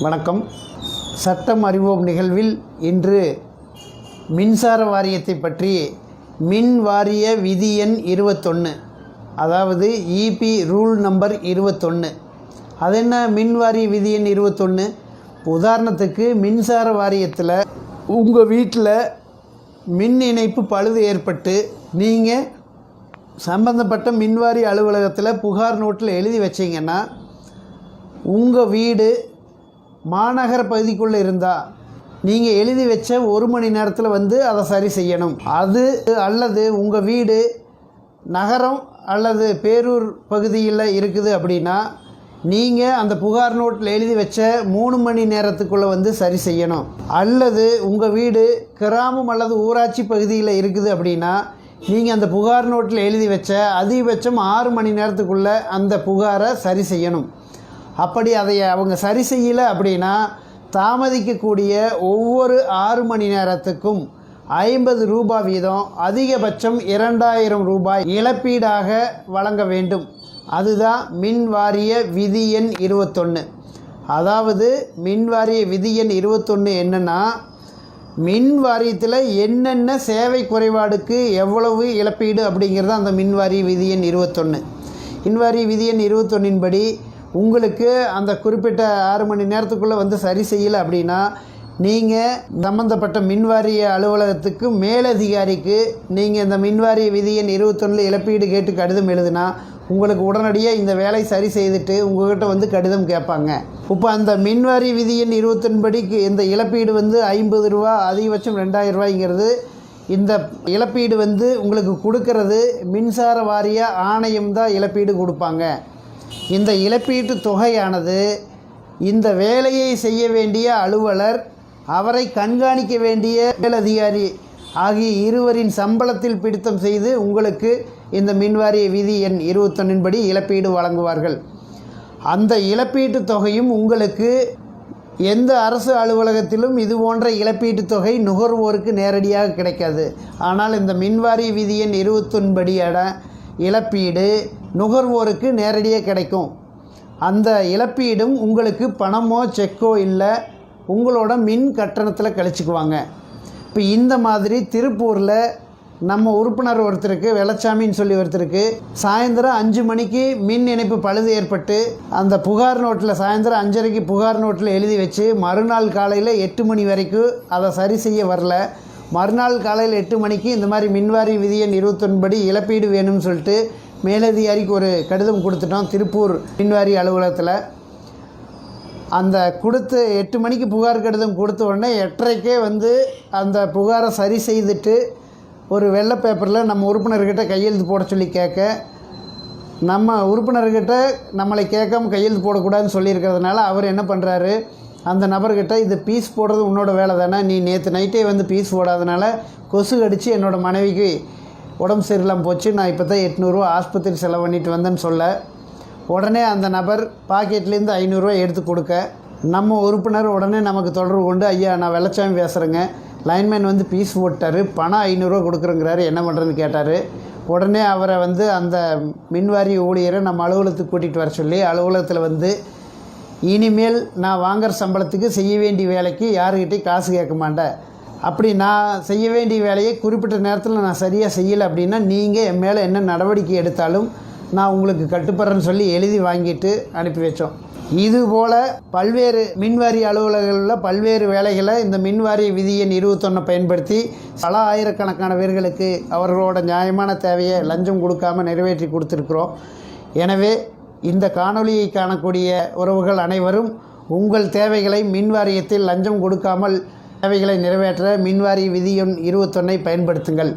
வணக்கம். சட்டம் அறிவோம் நிகழ்வில் இன்று மின்சார வாரியத்தை பற்றி மின் வாரிய விதி எண் இருபத்தொன்று அதாவது இபி ரூல் நம்பர் இருபத்தொன்று அது என்ன மின் வாரிய விதி எண் இருபத்தொன்று உதாரணத்துக்கு மின்சார வாரியத்தில் உங்கள் வீட்டில் மின் இணைப்பு பழுது ஏற்பட்டு நீங்கள் சம்பந்தப்பட்ட மின்வாரி அலுவலகத்தில் புகார் நோட்டில் எழுதி வச்சிங்கன்னா உங்கள் வீடு மாநகர பகுதிக்குள்ளே இருந்தால் நீங்கள் எழுதி வச்ச ஒரு மணி நேரத்தில் வந்து அதை சரி செய்யணும். அது அல்லது உங்கள் வீடு நகரம் அல்லது பேரூர் பகுதியில் இருக்குது அப்படின்னா நீங்கள் அந்த புகார் நோட்டில் எழுதி வச்ச மூணு மணி நேரத்துக்குள்ளே வந்து சரி செய்யணும். அல்லது உங்கள் வீடு கிராமம் அல்லது ஊராட்சி பகுதியில் இருக்குது அப்படின்னா நீங்கள் அந்த புகார் நோட்டில் எழுதி வச்ச அதிகபட்சம் ஆறு மணி நேரத்துக்குள்ளே அந்த புகாரை சரி செய்யணும். அப்படி அதை அவங்க சரி செய்யலை அப்படின்னா தாமதிக்கக்கூடிய ஒவ்வொரு ஆறு மணி நேரத்துக்கும் ஐம்பது ரூபாய் வீதம் அதிகபட்சம் இரண்டாயிரம் ரூபாய் இழப்பீடாக வழங்க வேண்டும். அதுதான் மின் வாரிய விதி எண் இருபத்தொன்று அதாவது மின் வாரிய விதி எண் இருபத்தொன்று என்னென்னா மின் வாரியத்தில் என்னென்ன சேவை குறைபாடுக்கு எவ்வளவு இழப்பீடு அப்படிங்கிறது அந்த மின் வாரிய விதி எண் இருபத்தொன்று மின்வாரிய விதி எண் இருபத்தொன்னின் படி உங்களுக்கு அந்த குறிப்பிட்ட ஆறு மணி நேரத்துக்குள்ளே வந்து சரி செய்யலை அப்படின்னா நீங்கள் சம்மந்தப்பட்ட மின்வாரிய அலுவலகத்துக்கு மேலதிகாரிக்கு நீங்கள் இந்த மின்வாரிய விதியின் இருபத்தொன்னில் இழப்பீடு கேட்டு கடிதம் எழுதுனா உங்களுக்கு உடனடியாக இந்த வேலை சரி செய்துட்டு உங்கள்கிட்ட வந்து கடிதம் கேட்பாங்க. இப்போ அந்த மின்வாரி விதியின் இருபத்தொன்படிக்கு இந்த இழப்பீடு வந்து ஐம்பது ரூபா அதிகபட்சம் ரெண்டாயிரம் ரூபாய்ங்கிறது இந்த இழப்பீடு வந்து உங்களுக்கு கொடுக்கறது மின்சார வாரிய ஆணையம் தான் இழப்பீடு கொடுப்பாங்க. இந்த இழப்பீட்டு தொகையானது இந்த வேலையை செய்ய வேண்டிய அலுவலர் அவரை கண்காணிக்க வேண்டிய மேலதிகாரி ஆகிய இருவரின் சம்பளத்தில் பிடித்தம் செய்து உங்களுக்கு இந்த மின்வாரிய விதி எண் இருபத்தொன்னின்படி இழப்பீடு வழங்குவார்கள். அந்த இழப்பீட்டு தொகையும் உங்களுக்கு எந்த அரசு அலுவலகத்திலும் இது போன்ற இழப்பீட்டுத் தொகை நுகர்வோருக்கு நேரடியாக கிடைக்காது. ஆனால் இந்த மின்வாரிய விதி எண் இருபத்தொன்படியான இழப்பீடு நுகர்வோருக்கு நேரடியாக கிடைக்கும். அந்த இழப்பீடும் உங்களுக்கு பணமோ செக்கோ இல்லை உங்களோட மின் கட்டணத்தில் கழிச்சுக்குவாங்க. இப்போ இந்த மாதிரி திருப்பூரில் நம்ம உறுப்பினர் ஒருத்தருக்கு வெள்ளச்சாமின்னு சொல்லி ஒருத்தருக்கு சாயந்தரம் அஞ்சு மணிக்கு மின் இணைப்பு பழுது ஏற்பட்டு அந்த புகார் நோட்டில் சாயந்தரம் அஞ்சரைக்கு புகார் நோட்டில் எழுதி வச்சு மறுநாள் காலையில் எட்டு மணி வரைக்கும் அதை சரி செய்ய வரல. மறுநாள் காலையில் எட்டு மணிக்கு இந்த மாதிரி மின்வாரி விதியன் இருபத்தொன்படி இழப்பீடு வேணும்னு சொல்லிட்டு மேலதிகாரிக்கு ஒரு கடிதம் கொடுத்துட்டோம் திருப்பூர் மின்வாரி அலுவலகத்தில். அந்த கொடுத்து எட்டு மணிக்கு புகார் கடிதம் கொடுத்த உடனே எட்டரைக்கே வந்து அந்த புகாரை சரி செய்துட்டு ஒரு வெள்ளை பேப்பரில் நம்ம உறுப்பினர்கிட்ட கையெழுத்து போட சொல்லி கேட்க நம்ம உறுப்பினர்கிட்ட நம்மளை கேட்காம கையெழுத்து போடக்கூடாதுன்னு சொல்லியிருக்கிறதுனால அவர் என்ன பண்ணுறாரு அந்த நபர்கிட்ட இது பீஸ் போடுறது உன்னோட வேலை தானே நீ நேற்று நைட்டே வந்து பீஸ் போடாதனால கொசு கடித்து என்னோடய மனைவிக்கு உடம்பு சரியில்லாமல் போச்சு நான் இப்போ தான் எட்நூறுரூவா ஆஸ்பத்திரி செலவு பண்ணிட்டு வந்தேன்னு சொல்ல. உடனே அந்த நபர் பாக்கெட்லேருந்து ஐநூறுரூவா எடுத்து கொடுக்க. நம்ம உறுப்பினர் உடனே நமக்கு தொடர்பு கொண்டு ஐயா நான் வெள்ளச்சாமி பேசுகிறேங்க லைன்மேன் வந்து பீஸ் போட்டார் பணம் ஐநூறுரூவா கொடுக்குறேங்கிறாரு என்ன பண்ணுறதுன்னு கேட்டார். உடனே அவரை வந்து அந்த மின்வாரி ஊழியரை நம்ம அலுவலகத்துக்கு கூட்டிகிட்டு வர சொல்லி அலுவலகத்தில் வந்து இனிமேல் நான் வாங்குற சம்பளத்துக்கு செய்ய வேண்டிய வேலைக்கு யாருக்கிட்டையும் காசு கேட்க மாட்டேன். அப்படி நான் செய்ய வேண்டிய வேலையை குறிப்பிட்ட நேரத்தில் நான் சரியாக செய்யலை அப்படின்னா நீங்கள் என் மேலே என்ன நடவடிக்கை எடுத்தாலும் நான் உங்களுக்கு கட்டுப்படுறேன்னு சொல்லி எழுதி வாங்கிட்டு அனுப்பி வச்சோம். இதுபோல் பல்வேறு மின்வாரிய அலுவலகங்களில் பல்வேறு வேலைகளை இந்த மின்வாரிய விதி எண் இருபத்தொன்னை பயன்படுத்தி பல ஆயிரக்கணக்கான பேர்களுக்கு அவர்களோட நியாயமான தேவையை லஞ்சம் கொடுக்காம நிறைவேற்றி கொடுத்துருக்குறோம். எனவே இந்த காணொளியை காணக்கூடிய உறவுகள் அனைவரும் உங்கள் தேவைகளை மின் வாரியத்தில் லஞ்சம் கொடுக்காமல் தேவைகளை நிறைவேற்ற மின்வாரிய விதி எண் இருபத்தொன்னை பயன்படுத்துங்கள்.